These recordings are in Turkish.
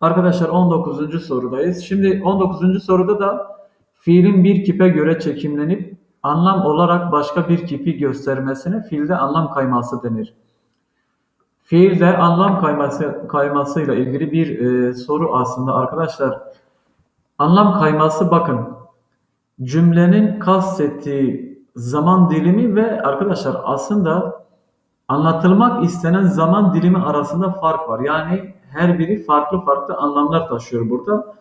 Arkadaşlar 19. sorudayız. Şimdi 19. soruda da fiilin bir kipe göre çekimlenip anlam olarak başka bir kipi göstermesine fiilde anlam kayması denir. Fiilde anlam kayması kaymasıyla ilgili bir e, soru aslında arkadaşlar. Anlam kayması bakın cümlenin kastettiği zaman dilimi ve arkadaşlar aslında anlatılmak istenen zaman dilimi arasında fark var. Yani her biri farklı farklı anlamlar taşıyor burada.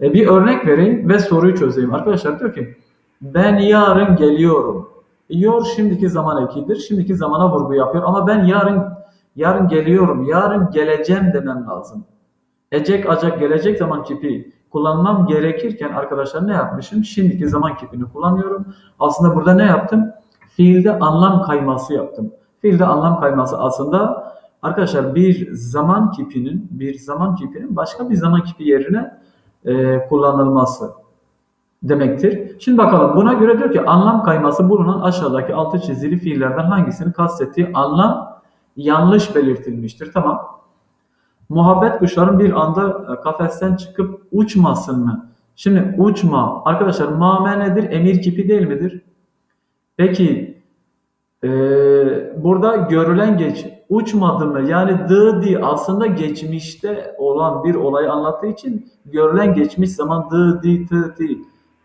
E, bir örnek vereyim ve soruyu çözeyim. Arkadaşlar diyor ki ben yarın geliyorum. Yor şimdiki zaman ekidir. Şimdiki zamana vurgu yapıyor ama ben yarın yarın geliyorum. Yarın geleceğim demem lazım. Ecek acak gelecek zaman kipi kullanmam gerekirken arkadaşlar ne yapmışım? Şimdiki zaman kipini kullanıyorum. Aslında burada ne yaptım? Fiilde anlam kayması yaptım. Fiilde anlam kayması aslında arkadaşlar bir zaman kipinin bir zaman kipinin başka bir zaman kipi yerine e, kullanılması demektir. Şimdi bakalım buna göre diyor ki anlam kayması bulunan aşağıdaki altı çizili fiillerden hangisini kastettiği anlam yanlış belirtilmiştir. Tamam. Muhabbet kuşların bir anda e, kafesten çıkıp uçmasın mı? Şimdi uçma arkadaşlar mame nedir? Emir kipi değil midir? Peki e, burada görülen geç uçmadı mı? Yani dı di aslında geçmişte olan bir olayı anlattığı için görülen geçmiş zaman dı di tı ti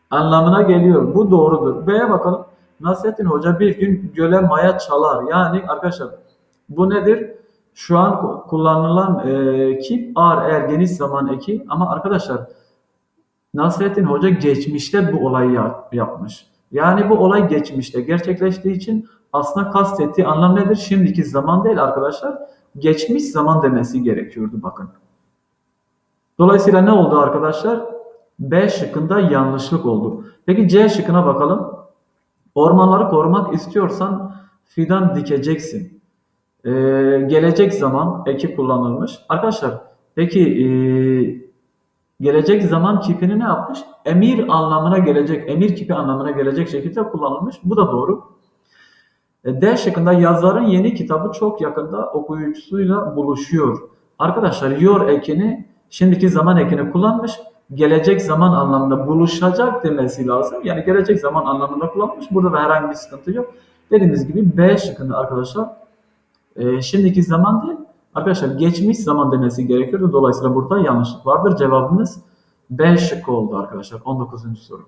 anlamına geliyor. Bu doğrudur. B'ye bakalım. Nasrettin Hoca bir gün göle maya çalar. Yani arkadaşlar bu nedir? Şu an kullanılan e, kip ar er geniş zaman eki ama arkadaşlar Nasrettin Hoca geçmişte bu olayı yap, yapmış. Yani bu olay geçmişte gerçekleştiği için aslında kastettiği anlam nedir? Şimdiki zaman değil arkadaşlar. Geçmiş zaman demesi gerekiyordu bakın. Dolayısıyla ne oldu arkadaşlar? B şıkkında yanlışlık oldu. Peki C şıkkına bakalım. Ormanları korumak istiyorsan fidan dikeceksin. Ee, gelecek zaman eki kullanılmış. Arkadaşlar peki e, gelecek zaman kipini ne yapmış? Emir anlamına gelecek, emir kipi anlamına gelecek şekilde kullanılmış. Bu da doğru. E, D şıkkında yazarın yeni kitabı çok yakında okuyucusuyla buluşuyor. Arkadaşlar yor ekini şimdiki zaman ekini kullanmış. Gelecek zaman anlamında buluşacak demesi lazım. Yani gelecek zaman anlamında kullanmış. Burada da herhangi bir sıkıntı yok. Dediğimiz gibi B şıkkında arkadaşlar e, şimdiki zaman değil arkadaşlar geçmiş zaman demesi gerekiyordu. Dolayısıyla burada yanlışlık vardır. Cevabımız B şıkkı oldu arkadaşlar. 19. soru.